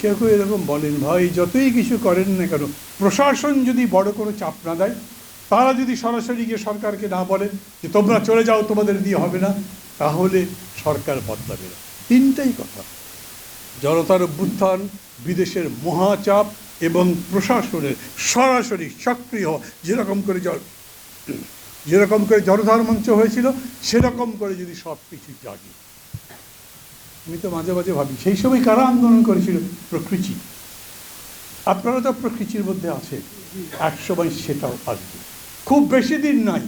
কেউ কেউ এরকম বলেন, ভাই, যতই কিছু করেন না কেন, প্রশাসন যদি বড় কোনো চাপ না দেয়, তারা যদি সরাসরি গিয়ে সরকারকে না বলে যে তোমরা চলে যাও, তোমাদের দিয়ে হবে না, তাহলে সরকার বদলাবে না। তিনটাই কথা। জনতার অভ্যুত্থান, বিদেশের মহাচাপ এবং প্রশাসনের সরাসরি সক্রিয় যেরকম করে যেরকম করে জনতার মঞ্চ হয়েছিল, সেরকম করে যদি সব কিছু জাগে। আমি তো মাঝে মাঝে ভাবি, সেই সময় কারা আন্দোলন করেছিল? প্রকৃতি। আপনারা তো প্রকৃতির মধ্যে আছে এক সময় সেটাও আসবে। খুব বেশি দিন নাই।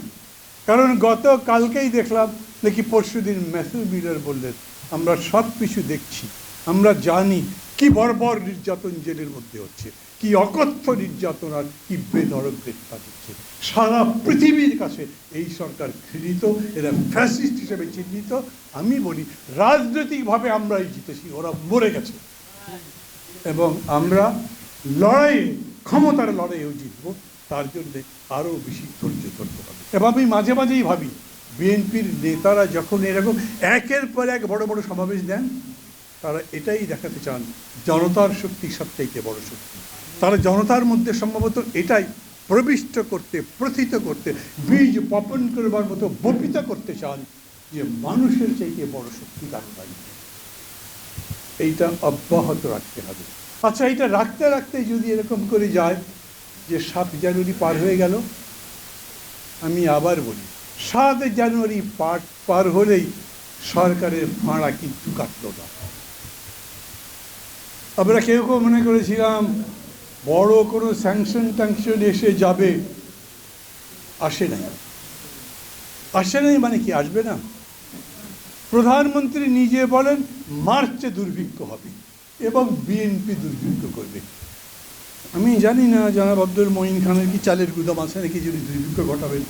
কারণ গত কালকেই দেখলাম নাকি পরশু দিন ম্যাথু মিলার বললেন, আমরা সব কিছু দেখছি। আমরা জানি কি বর্বর নির্যাতন জেলের মধ্যে হচ্ছে? কি অকথ্য নির্যাতন আর কি বেধরক গ্রেপ্তার হচ্ছে? সারা পৃথিবীর কাছে এই সরকার ঘৃণিত, এরা ফ্যাসিস্ট হিসেবে চিহ্নিত। আমি বলি, রাজনৈতিকভাবে আমরাই জিতেছি, ওরা মরে গেছে। এবং আমরা লড়াই ক্ষমতার লড়াইও জিতব, তার জন্য আরও বেশি ধৈর্য ধরতে হবে। এবং আমি মাঝে মাঝেই ভাবি, বিএনপির নেতারা যখন এরকম একের পর এক বড় বড় সমাবেশ দেন তারা এটাই দেখাতে চান, জনতার শক্তি সবচাইতে বড় শক্তি। তারা জনতার মধ্যে সম্ভবত এটাই প্রবিষ্ট করতে, প্রথিত করতে, বীজ বপন করবার মতো বপিত করতে চান যে মানুষের চাইতে বড় শক্তি নাই। এইটা অব্যাহত রাখতে হবে। আচ্ছা এটা রাখতে রাখতে যদি এরকম করে যায় যে সাত জানুয়ারি পার হয়ে গেল, আমি আবার বলি, সাত জানুয়ারি পার পার হলেই সরকারের ভাড়া কিন্তু কাটল না। আমরা কেউ কেউ মনে করেছিলাম, বড় কোনো স্যাংশন ট্যাংশন এসে যাবে, আসে নাই। আসে নাই মানে কি, আসবে না? প্রধানমন্ত্রী নিজে বলেন, মার্চে দুর্ভিক্ষ হবে এবং বিএনপি দুর্ভিক্ষ করবে। আমি জানি না, জনাব আব্দুল মঈন খানের কি চালের গুদাম আছে নাকি যদি দুর্ভিক্ষ ঘটাবেন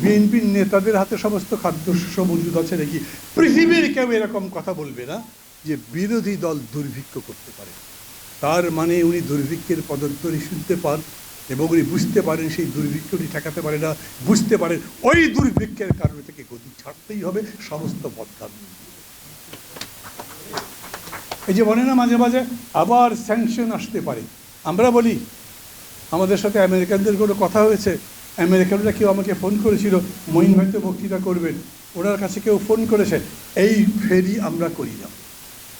বিএনপির নেতাদের হাতে সমস্ত খাদ্যশস্য মজুদ আছে নাকি? পৃথিবীর কেউ এরকম কথা বলবে না। যে বিরোধী দল দুর্ভিক্ষ করতে পারে। তার মানে উনি দুর্ভিক্ষের পদত্তরি শুনতে পান এবং উনি বুঝতে পারেন সেই দুর্ভিক্ষ উনি ঠেকাতে পারে না। বুঝতে পারেন ওই দুর্ভিক্ষের কারণে থেকে গতি ছাড়তেই হবে, সমস্ত বদলাম এই যে বলে না মাঝে মাঝে আবার স্যাংশন আসতে পারে। আমরা বলি, আমাদের সাথে আমেরিকানদের কোনো কথা হয়েছে? আমেরিকানরা কেউ আমাকে ফোন করেছিল, মঈন হয়তো বক্তৃতা করবেন। ওনার কাছে কেউ ফোন করেছে। এই ফেরি আমরা করি না।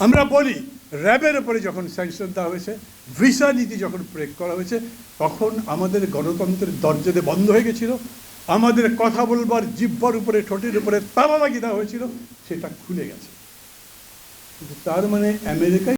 আমরা বলি, র্যাবের উপরে যখন স্যাংশন দেওয়া হয়েছে, ভিসা নীতি যখন প্রয়োগ করা হয়েছে, তখন আমাদের গণতন্ত্রের দরজাতে বন্ধ হয়ে গেছিল। আমাদের কথা বলবার জিব্বার উপরে, ঠোঁটের উপরে তালা লাগিয়ে দেওয়া হয়েছিল, সেটা খুলে গেছে। কিন্তু তার মানে আমেরিকায়